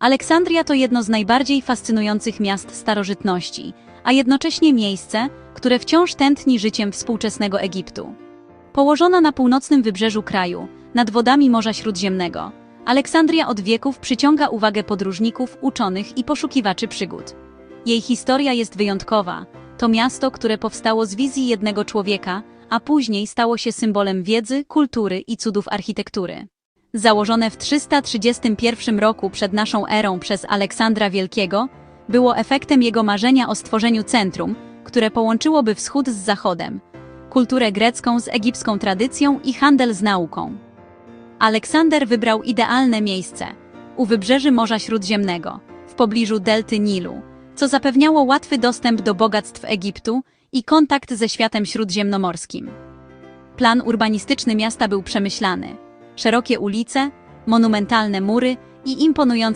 Aleksandria to jedno z najbardziej fascynujących miast starożytności, a jednocześnie miejsce, które wciąż tętni życiem współczesnego Egiptu. Położona na północnym wybrzeżu kraju, nad wodami Morza Śródziemnego, Aleksandria od wieków przyciąga uwagę podróżników, uczonych i poszukiwaczy przygód. Jej historia jest wyjątkowa. To miasto, które powstało z wizji jednego człowieka, a później stało się symbolem wiedzy, kultury i cudów architektury. Założone w 331 roku przed naszą erą przez Aleksandra Wielkiego, było efektem jego marzenia o stworzeniu centrum, które połączyłoby wschód z zachodem, kulturę grecką z egipską tradycją i handel z nauką. Aleksander wybrał idealne miejsce u wybrzeży Morza Śródziemnego, w pobliżu delty Nilu, co zapewniało łatwy dostęp do bogactw Egiptu i kontakt ze światem śródziemnomorskim. Plan urbanistyczny miasta był przemyślany. Szerokie ulice, monumentalne mury i imponujące